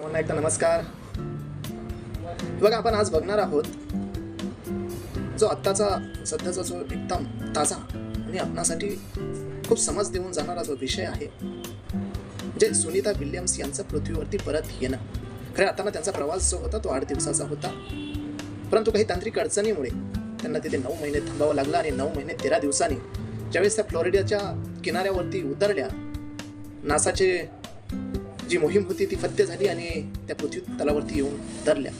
सर्वांना एकदा नमस्कार. बघा आपण आज बघणार आहोत जो आत्ताचा सध्याचा जो एकदम ताजा आणि आपणासाठी खूप समज देऊन जाणारा जो विषय आहे म्हणजे सुनीता विल्यम्स यांचं पृथ्वीवरती परत येणं. खरं आता त्यांचा प्रवास जो होता तो आठ दिवसाचा होता. परंतु काही तांत्रिक अडचणीमुळे त्यांना तिथे नऊ महिने थांबावं लागलं आणि नऊ महिने तेरा दिवसांनी ज्यावेळेस त्या फ्लोरिडाच्या किनाऱ्यावरती उतरल्या नासाचे जी मोहीम होती ती फत्य झाली आणि त्या पृथ्वी तलावरती येऊन उतरल्या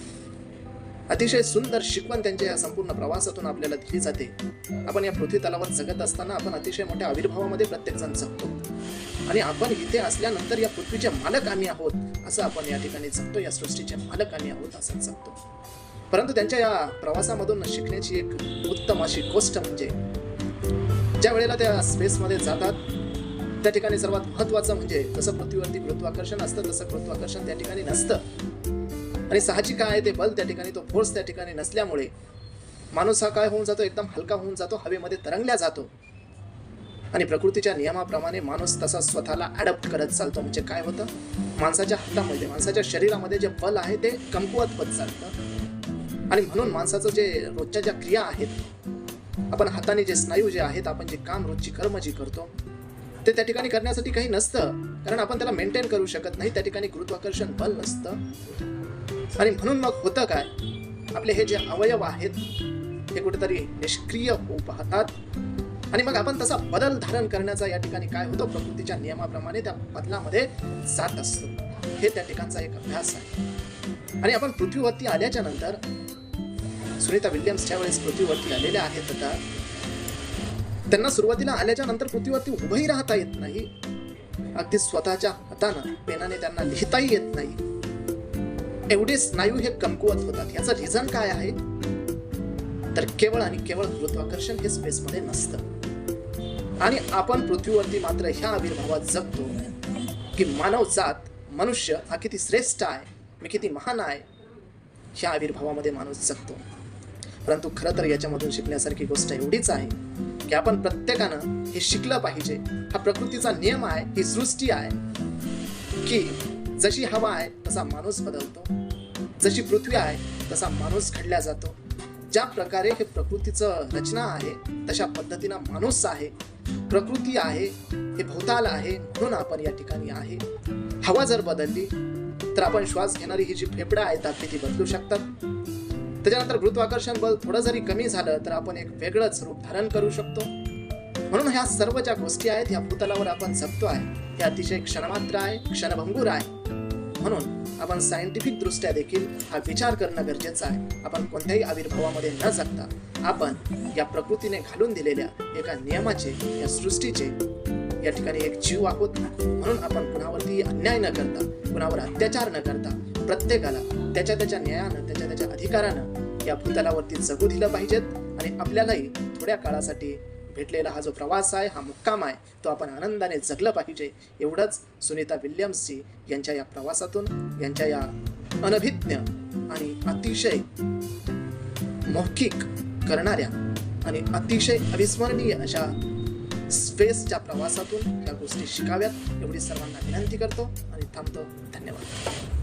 अतिशय सुंदर शिकवण त्यांच्या या संपूर्ण प्रवासातून आपल्याला दिली जाते. आपण या पृथ्वी तलावर जगत असताना आपण अतिशय मोठ्या आविर्भावामध्ये प्रत्येकजण जगतो. आणि आपण इथे असल्यानंतर या पृथ्वीचे मालक आम्ही आहोत असं आपण या ठिकाणी जगतो या सृष्टीचे मालक आम्ही आहोत असं जगतो. परंतु त्यांच्या या प्रवासामधून शिकण्याची एक उत्तम अशी गोष्ट म्हणजे ज्या वेळेला त्या स्पेसमध्ये जातात त्या ठिकाणी सर्वात महत्वाचं म्हणजे जसं पृथ्वीवरती गुरुत्वाकर्षण असतं तसं गुरुत्वाकर्षण त्या ठिकाणी नसतं. आणि साहजिक काय आहे ते बल त्या ठिकाणी तो फोर्स त्या ठिकाणी नसल्यामुळे माणूस हा काय होऊन जातो? एकदम हलका होऊन जातो हवेमध्ये तरंगल्या जातो. आणि प्रकृतीच्या नियमाप्रमाणे माणूस तसा स्वतःला अडप्ट करत चालतो. म्हणजे काय होतं? माणसाच्या हातामध्ये माणसाच्या शरीरामध्ये जे बल आहे ते कमकुवत होत चालतं. आणि म्हणून माणसाचं जे रोजच्या ज्या क्रिया आहेत आपण हाताने जे स्नायू जे आहेत आपण जे काम रोजची कर्म जी करतो ते त्या ठिकाणी करण्यासाठी काही नसतं. कारण आपण त्याला मेंटेन करू शकत नाही त्या ठिकाणी गुरुत्वाकर्षण बल नसतं आणि म्हणून मग होतं काय? आपले हे जे अवयव आहेत हे कुठेतरी निष्क्रिय होऊ पाहतात. आणि मग आपण तसा बदल धारण करण्याचा या ठिकाणी काय होतो? प्रकृतीच्या नियमाप्रमाणे त्या बदलामध्ये जात असतो. हे त्या ठिकाणचा एक अभ्यास आहे. आणि आपण पृथ्वीवरती आल्याच्यानंतर सुनीता विल्यम्सच्या वेळेस पृथ्वीवरती आलेल्या आहेत आता त्यांना सुरुवातीला आल्याच्यानंतर पृथ्वीवरती उभंही राहता येत नाही. अगदी स्वतःच्या हातानं पेनाने त्यांना लिहिताही येत नाही. एवढे स्नायू हे कमकुवत होतात. याचं रिझन काय आहे? तर केवळ आणि केवळ गुरुत्वाकर्षण हे स्पेसमध्ये नसतं. आणि आपण पृथ्वीवरती मात्र ह्या आविर्भावात जगतो की मानव जात मनुष्य हा किती श्रेष्ठ आहे मी किती महान आहे ह्या आविर्भावामध्ये माणूस जगतो. परंतु खरं तर याच्यामधून शिकण्यासारखी गोष्ट एवढीच आहे की आपण प्रत्येकानं हे शिकलं पाहिजे. हा प्रकृतीचा नियम आहे ही सृष्टी आहे की जशी हवा आहे तसा माणूस बदलतो. जशी पृथ्वी आहे तसा माणूस घडला जातो. ज्या प्रकारे हे प्रकृतीचं रचना आहे तशा पद्धतीनं माणूस आहे प्रकृती आहे हे भोवताल आहे म्हणून आपण या ठिकाणी आहे. हवा जर बदलली तर आपण श्वास घेणारी ही जी फेफडा आहेत ती बदलू शकतात. त्याच्यानंतर गुरुत्वाकर्षण बल थोडं जरी कमी झालं तर आपण एक वेगळंच रूप धारण करू शकतो. म्हणून ह्या सर्व ज्या गोष्टी आहेत ह्या भूतलावर आपण जगतो आहे हे अतिशय क्षणमात्र आहे क्षणभंगूर आहे. म्हणून आपण सायंटिफिक दृष्ट्या देखील हा विचार करणं गरजेचं आहे. आपण कोणत्याही आविर्भावामध्ये न जगता आपण या प्रकृतीने घालून दिलेल्या एका नियमाचे या सृष्टीचे या ठिकाणी एक जीव आहोत. म्हणून आपण कुणावरती अन्याय न करता कुणावर अत्याचार न करता प्रत्येकाला त्याच्या त्याच्या न्यायानं त्याच्या त्याच्या अधिकारानं या भूतलावरती जगू दिलं पाहिजेत आणि आपल्यालाही थोड्या काळासाठी भेटलेला हा जो प्रवास आहे हा मुक्काम आहे तो आपण आनंदाने जगलं पाहिजे एवढंच सुनीता विल्यम्सची यांच्या या प्रवासातून यांच्या या अनभिज्ञ आणि अतिशय मौखिक करणाऱ्या आणि अतिशय अविस्मरणीय अशा स्पेसच्या प्रवासातून या गोष्टी शिकाव्यात. एवढी सर्वांना विनंती करतो आणि थांबतो. धन्यवाद.